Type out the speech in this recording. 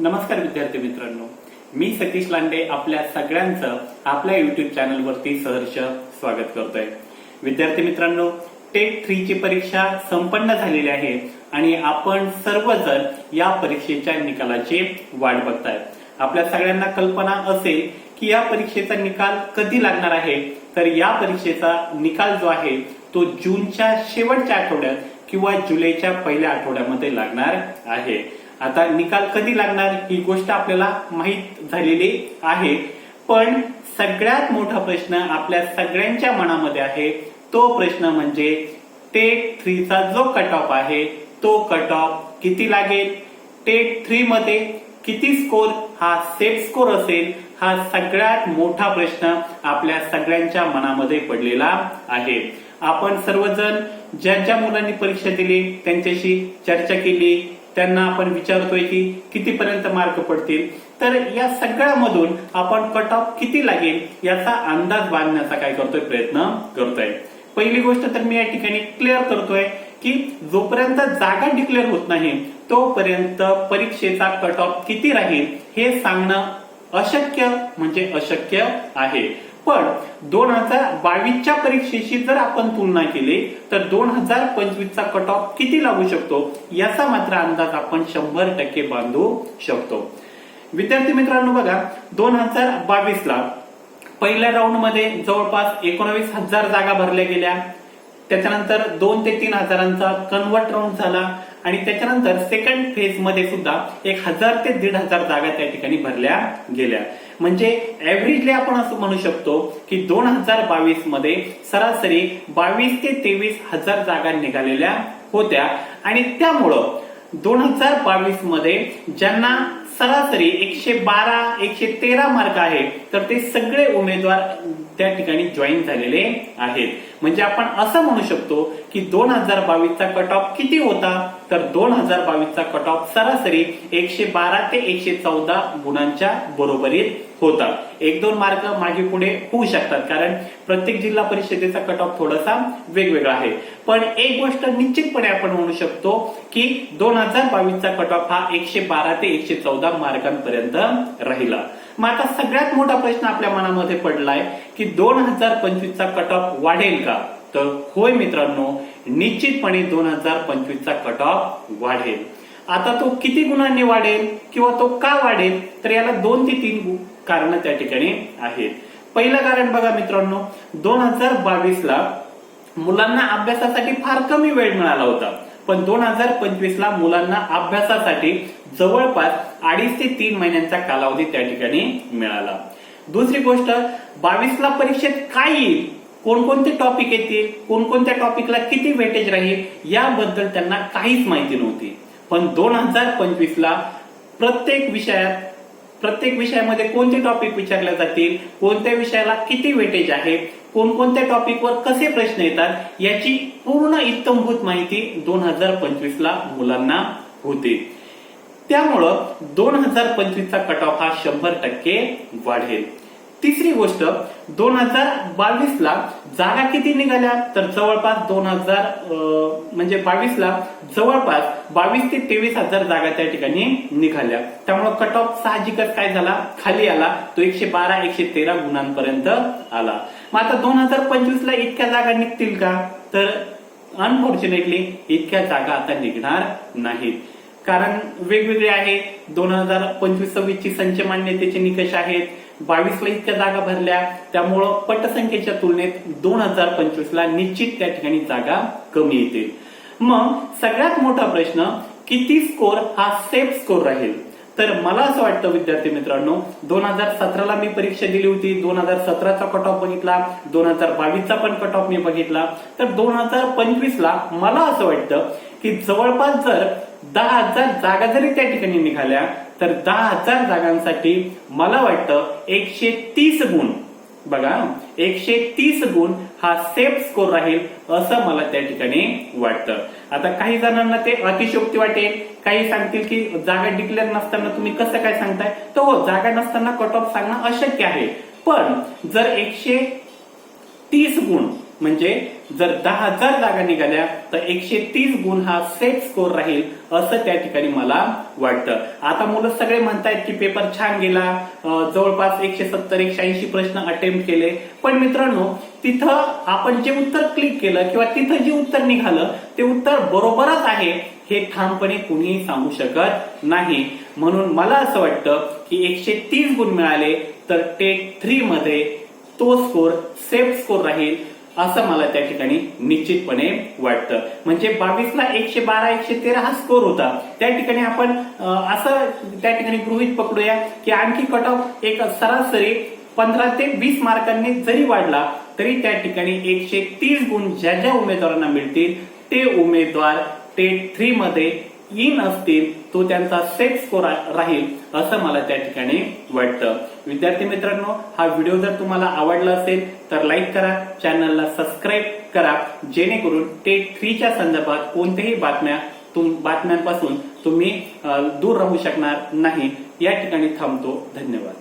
नमस्कार विद्यार्थी मित्रांनो. मी सतीश लांडे आपल्या सगळ्यांचं आपल्या युट्यूब चॅनलवरती सहर्ष स्वागत करतोय. विद्यार्थी मित्रांनो टेट थ्री ची परीक्षा संपन्न झालेली आहे आणि आपण सर्वजण या परीक्षेच्या निकालाची वाट बघताय. आपल्या सगळ्यांना कल्पना असेल की या परीक्षेचा निकाल कधी लागणार आहे? तर या परीक्षेचा निकाल जो आहे तो जूनच्या शेवटच्या आठवड्यात किंवा जुलैच्या पहिल्या आठवड्यामध्ये लागणार आहे. आता निकाल कधी लागणार ही गोष्ट आपल्याला माहीत झालेली आहे. पण सगळ्यात मोठा प्रश्न आपल्या सगळ्यांच्या मनामध्ये आहे. तो प्रश्न म्हणजे टेट थ्रीचा जो कट ऑफ आहे तो कट ऑफ किती लागेल? टेट थ्री मध्ये किती स्कोर? हा सेट स्कोर असेल हा सगळ्यात मोठा प्रश्न आपल्या सगळ्यांच्या मनामध्ये पडलेला आहे. आपण सर्वजण ज्या ज्या मुलांनी परीक्षा दिली त्यांच्याशी चर्चा केली त्यांना आपण विचारतोय की कितीपर्यंत मार्क पडतील? तर या सगळ्यामधून आपण कट ऑफ किती लागेल याचा अंदाज बांधण्याचा काय करतोय प्रयत्न करतोय. पहिली गोष्ट तर मी या ठिकाणी क्लिअर करतोय की जोपर्यंत जागा डिक्लेअर होत नाही तोपर्यंत परीक्षेचा कट ऑफ किती राहील हे सांगणं अशक्य म्हणजे अशक्य आहे. पण दोन हजार बावीसच्या परीक्षेशी जर आपण तुलना केली तर दोन हजार पंचवीसचा कट ऑफ किती लागू शकतो? याचा मात्र अंदाज आपण शंभर टक्के बांधू शकतो. विद्यार्थी मित्रांनो बघा दोन हजार बावीसला पहिल्या राऊंडमध्ये जवळपास एकोणावीस हजार जागा भरल्या गेल्या. त्याच्यानंतर दोन ते तीन हजारांचा कन्वर्ट राऊंड झाला. आणि त्याच्यानंतर सेकंड फेजमध्ये सुद्धा एक हजार ते दीड हजार जागा त्या ठिकाणी भरल्या गेल्या. म्हणजे ऍव्हरेजली आपण असं म्हणू शकतो की दोन हजार बावीसमध्ये सरासरी बावीस ते तेवीस हजार जागा निघालेल्या होत्या. आणि त्यामुळं दोन हजार बावीसमध्ये ज्यांना सरासरी एकशे बारा एकशे तेरा मार्क आहे तर ते सगळे उमेदवार त्या ठिकाणी जॉईन झालेले आहेत. म्हणजे आपण असं म्हणू शकतो की दोन हजार बावीसचा कट ऑफ किती होता? तर दोन हजार बावीसचा कट ऑफ सरासरी एकशे बारा ते एकशे चौदा गुणांच्या बरोबरीत होता. एक दोन मार्क मागे पुढे होऊ शकतात कारण प्रत्येक जिल्हा परिषदेचा कट ऑफ थोडासा वेगवेगळा आहे. पण एक गोष्ट निश्चितपणे आपण म्हणू शकतो की दोन हजार बावीसचा कट ऑफ हा एकशे बारा ते एकशे चौदा मार्कांपर्यंत राहिला. मग आता सगळ्यात मोठा प्रश्न आपल्या मनामध्ये पडलाय की दोन हजार पंचवीसचा कट ऑफ वाढेल का? तर होय मित्रांनो निश्चितपणे दोन हजार पंचवीसचा कट ऑफ वाढेल. आता तो किती गुणांनी वाढेल किंवा तो का वाढेल तर याला दोन ते तीन कारण त्या ठिकाणी आहेत. पहिलं कारण बघा मित्रांनो दोन हजार बावीसला मुलांना अभ्यासासाठी फार कमी वेळ मिळाला होता. पण दोन हजार पंचवीस ला मुलांना अभ्यासासाठी जवळपास अडीच ते तीन महिन्यांचा कालावधी त्या ठिकाणी मिळाला. दुसरी गोष्ट बावीसला परीक्षेत काय येईल? कोणकोणते टॉपिक येतील कोणकोणत्या टॉपिकला किती वेटेज राहील याबद्दल त्यांना काहीच माहिती नव्हती. पण दोन हजार पंचवीस ला प्रत्येक विषयात प्रत्येक विषयामध्ये कोणते टॉपिक विचारले जातील कोणत्या विषयाला किती वेटेज आहे कोणकोणत्या टॉपिकवर कसे प्रश्न येतात याची पूर्ण इत्तमभूत माहिती दोन हजार पंचवीस ला मुलांना होते. त्यामुळं दोन हजार पंचवीसचा कट ऑफ हा शंभर टक्के वाढेल. तिसरी गोष्ट दोन हजार बावीस ला जागा किती निघाल्या? तर जवळपास दोन हजार म्हणजे बावीस ला जवळपास बावीस ते तेवीस हजार जागा त्या ठिकाणी निघाल्या. त्यामुळे कट ऑफ साहजिकच काय झाला? खाली आला. तो एकशे बारा एकशे तेरा गुणांपर्यंत आला. मग आता दोन हजार पंचवीस ला इतक्या जागा निघतील का? तर अनफॉर्च्युनेटली इतक्या जागा आता निघणार नाहीत. कारण वेगवेगळे आहे. दोन हजार पंचवीस सव्वीस ची संच मान्यतेचे निकष आहेत. बावीसला इतक्या जागा भरल्या. त्यामुळं पटसंख्येच्या तुलनेत दोन हजार पंचवीस ला निश्चित त्या ठिकाणी जागा कमी येतील मग सगळ्यात मोठा प्रश्न किती स्कोर हा सेफ स्कोर राहील? तर मला असं वाटतं विद्यार्थी मित्रांनो दोन हजार सतराला मी परीक्षा दिली होती दोन हजार सतराचा कट ऑफ बघितला दोन हजार बावीसचा पण कट ऑफ मी बघितला. तर दोन हजार पंचवीसला मला असं वाटतं की जवळपास जर दहा हजार जागा जरी त्या ठिकाणी निघाल्या तर दहा हजार जागांसाठी मला वाटतं एकशे तीस गुण. बघा एकशे तीस गुण हा सेफ स्कोर राहील असं मला त्या ठिकाणी वाटतं. आता काही जणांना ते अतिशोक्ती वाटेल. काही सांगतील की जागा डिक्लेअर नसताना तुम्ही कसं काय सांगताय? तर हो जागा नसताना कट ऑफ सांगणं अशक्य आहे. पण जर एकशे तीस गुण म्हणजे जर दहा हजार जागा निघाल्या तर एकशे तीस गुण हा सेट स्कोर राहील असं त्या ठिकाणी मला वाटतं. आता मुलं सगळे म्हणतायत की पेपर छान गेला. जवळपास एकशे सत्तर एकशे ऐंशी प्रश्न अटेम्प्ट केले. पण मित्रांनो तिथं आपण जे उत्तर क्लिक केलं किंवा तिथं जे उत्तर निघालं ते उत्तर बरोबरच आहे हे ठामपणे कुणीही सांगू शकत नाही. म्हणून मला असं वाटतं की एकशे तीस गुण मिळाले तर टेट थ्री मध्ये तो स्कोर सेफ स्कोर राहील. असं मला त्या ठिकाणी निश्चितपणे वाटतं. म्हणजे बावीसला एकशे बारा एकशे तेरा हा स्कोर होता. त्या ठिकाणी आपण असं त्या ठिकाणी गृहित पकडूया की आणखी कट ऑफ एक सरासरी पंधरा ते वीस मार्कांनी जरी वाढला तरी त्या ठिकाणी एकशे तीस गुण ज्या ज्या उमेदवारांना मिळतील ते उमेदवार टेट थ्री मध्ये इन असतील तो त्यांचा सेट स्कोर राहील असं मला त्या ठिकाणी वाटतं. विद्यार्थी मित्रांनो हा व्हिडिओ जर तुम्हाला आवडला असेल तर लाईक करा चॅनलला सबस्क्राईब करा जेणेकरून टेट थ्रीच्या संदर्भात कोणत्याही बातम्या तुम बातम्यांपासून तुम्ही दूर राहू शकणार नाही. या ठिकाणी थांबतो. धन्यवाद.